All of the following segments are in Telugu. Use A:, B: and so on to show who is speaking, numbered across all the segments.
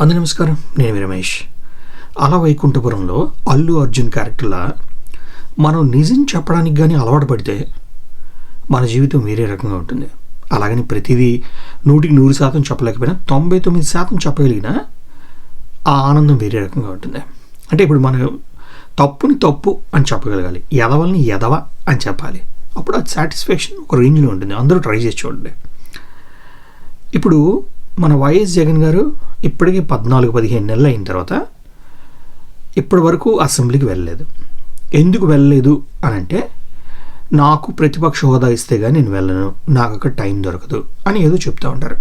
A: అందరి నమస్కారం. నేను రమేష్. అలా వైకుంఠపురంలో అల్లు అర్జున్ క్యారెక్టర్లా మనం నిజం చెప్పడానికి కానీ అలవాటు పడితే మన జీవితం వేరే రకంగా ఉంటుంది. అలాగని ప్రతిదీ నూటికి నూరు శాతం చెప్పలేకపోయినా తొంభై తొమ్మిది శాతం చెప్పగలిగినా ఆ ఆనందం వేరే రకంగా ఉంటుంది. అంటే ఇప్పుడు మనం తప్పుని తప్పు అని చెప్పగలగాలి ఎదవల్ని ఎదవ అని చెప్పాలి. అప్పుడు ఆ సాటిస్ఫాక్షన్ ఒక రేంజ్లో ఉంటుంది. అందరూ ట్రై చేసి చూడండి. ఇప్పుడు మన వైఎస్ జగన్ గారు ఇప్పటికీ పద్నాలుగు పదిహేను నెలలు అయిన తర్వాత ఇప్పటి వరకు అసెంబ్లీకి వెళ్ళలేదు. ఎందుకు వెళ్ళలేదు అని అంటే నాకు ప్రతిపక్ష హోదా ఇస్తే కానీ నేను వెళ్ళను. నాకు అక్కడ టైం దొరకదు అని ఏదో చెప్తూ ఉంటారు.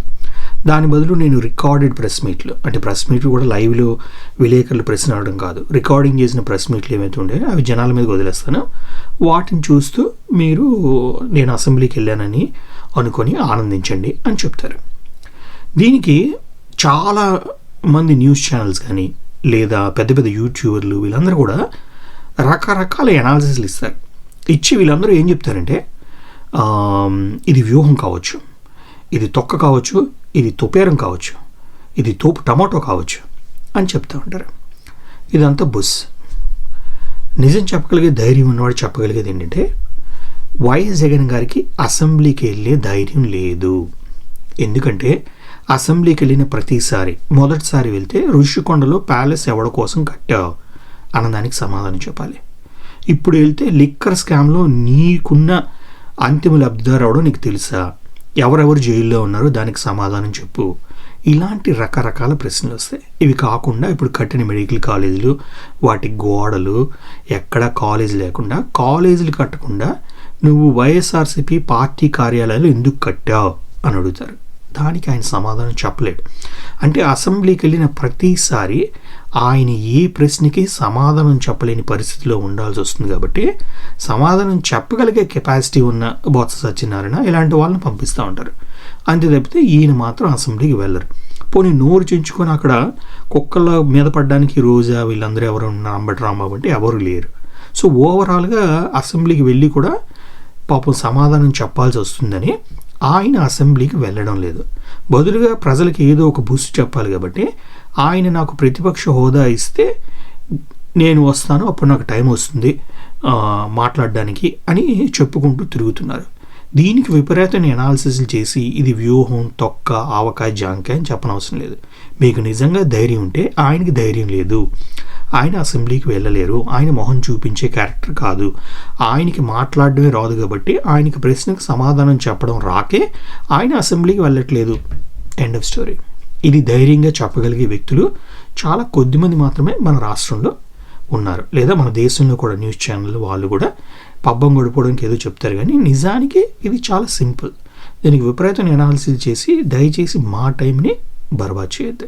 A: దాని బదులు నేను రికార్డెడ్ ప్రెస్ మీట్లు అంటే ప్రెస్ మీట్లు కూడా లైవ్లో విలేకరులు ప్రశ్న అడగడం కాదు. రికార్డింగ్ చేసిన ప్రెస్ మీట్లు ఏమైతే ఉండే అవి జనాల మీద వదిలేస్తాను. వాటిని చూస్తూ మీరు నేను అసెంబ్లీకి వెళ్ళానని అనుకొని ఆనందించండి అని చెప్తారు. దీనికి చాలా మంది న్యూస్ ఛానల్స్ కానీ లేదా పెద్ద పెద్ద యూట్యూబర్లు వీళ్ళందరూ కూడా రకరకాల ఎనాలిసిస్లు ఇస్తారు. ఇచ్చి వీళ్ళందరూ ఏం చెప్తారంటే ఇది వ్యూహం కావచ్చు ఇది తొక్క కావచ్చు ఇది తొపేరం కావచ్చు ఇది తోపు టమాటో కావచ్చు అని చెప్తూ ఉంటారు. ఇదంతా బుస్. నిజం చెప్పగలిగే ధైర్యం ఉన్నవాడు చెప్పగలిగేది ఏంటంటే వైఎస్ జగన్ గారికి అసెంబ్లీకి వెళ్ళే ధైర్యం లేదు. ఎందుకంటే అసెంబ్లీకి వెళ్ళిన ప్రతిసారి మొదటిసారి వెళ్తే ఋషికొండలో ప్యాలెస్ ఎవడ కోసం కట్టావు? అన్నదానికి సమాధానం చెప్పాలి. ఇప్పుడు వెళ్తే లిక్కర్ స్కామ్లో నీకున్న అంతిమ లబ్ధిదారు అవడం నీకు తెలుసా? ఎవరెవరు జైల్లో ఉన్నారో దానికి సమాధానం చెప్పు. ఇలాంటి రకరకాల ప్రశ్నలు వస్తాయి. ఇవి కాకుండా ఇప్పుడు కట్టిన మెడికల్ కాలేజీలు వాటి గోడలు ఎక్కడ కాలేజ్ లేకుండా కాలేజీలు కట్టకుండా నువ్వు వైఎస్ఆర్సీపీ పార్టీ కార్యాలయాలు ఎందుకు కట్టావు? అని అడుగుతారు. దానికి ఆయన సమాధానం చెప్పలేడు అంటే అసెంబ్లీకి వెళ్ళిన ప్రతిసారి ఆయన ఏ ప్రశ్నకి సమాధానం చెప్పలేని పరిస్థితిలో ఉండాల్సి వస్తుంది కాబట్టి సమాధానం చెప్పగలిగే కెపాసిటీ ఉన్న బొత్స సత్యనారాయణ ఇలాంటి వాళ్ళని పంపిస్తూ ఉంటారు. అంతే తప్పితే ఈయన మాత్రం అసెంబ్లీకి వెళ్ళరు. పోనీ నోరు చించుకొని అక్కడ కుక్కల మీద పడడానికి రోజా వీళ్ళందరూ ఎవరు ఉన్నారు అంబటి రాంబాబు అంటే ఎవరు లేరు. సో ఓవరాల్గా అసెంబ్లీకి వెళ్ళి కూడా పాపం సమాధానం చెప్పాల్సి వస్తుందని ఆయన అసెంబ్లీకి వెళ్ళడం లేదు. బదులుగా ప్రజలకు ఏదో ఒక బూస్ట్ చెప్పాలి కాబట్టి ఆయన నాకు ప్రతిపక్ష హోదా ఇస్తే నేను వస్తాను అప్పుడు నాకు టైం వస్తుంది మాట్లాడడానికి అని చెప్పుకుంటూ తిరుగుతున్నారు. దీనికి విపరీతమైన ఎనాలిసిస్లు చేసి ఇది వ్యూహం తొక్క ఆవకాయ జాంకాయ అని చెప్పనవసరం లేదు. మీకు నిజంగా ధైర్యం ఉంటే ఆయనకి ధైర్యం లేదు. ఆయన అసెంబ్లీకి వెళ్ళలేరు. ఆయన మొహం చూపించే క్యారెక్టర్ కాదు. ఆయనకి మాట్లాడడమే రాదు కాబట్టి ఆయనకి ప్రశ్నకు సమాధానం చెప్పడం రాకే ఆయన అసెంబ్లీకి వెళ్ళట్లేదు. ఎండ్ ఆఫ్ స్టోరీ ఇది ధైర్యంగా చెప్పగలిగే వ్యక్తులు చాలా కొద్దిమంది మాత్రమే మన రాష్ట్రంలో ఉన్నారు. లేదా మన దేశంలో కూడా న్యూస్ ఛానల్ వాళ్ళు కూడా పబ్బం గడిపోవడానికి ఏదో చెప్తారు కానీ నిజానికి ఇది చాలా సింపుల్. దీనికి విపరీతమైన అనాలిసిస్ చేసి దయచేసి మా టైంని బర్బాద్ చేయొద్దు.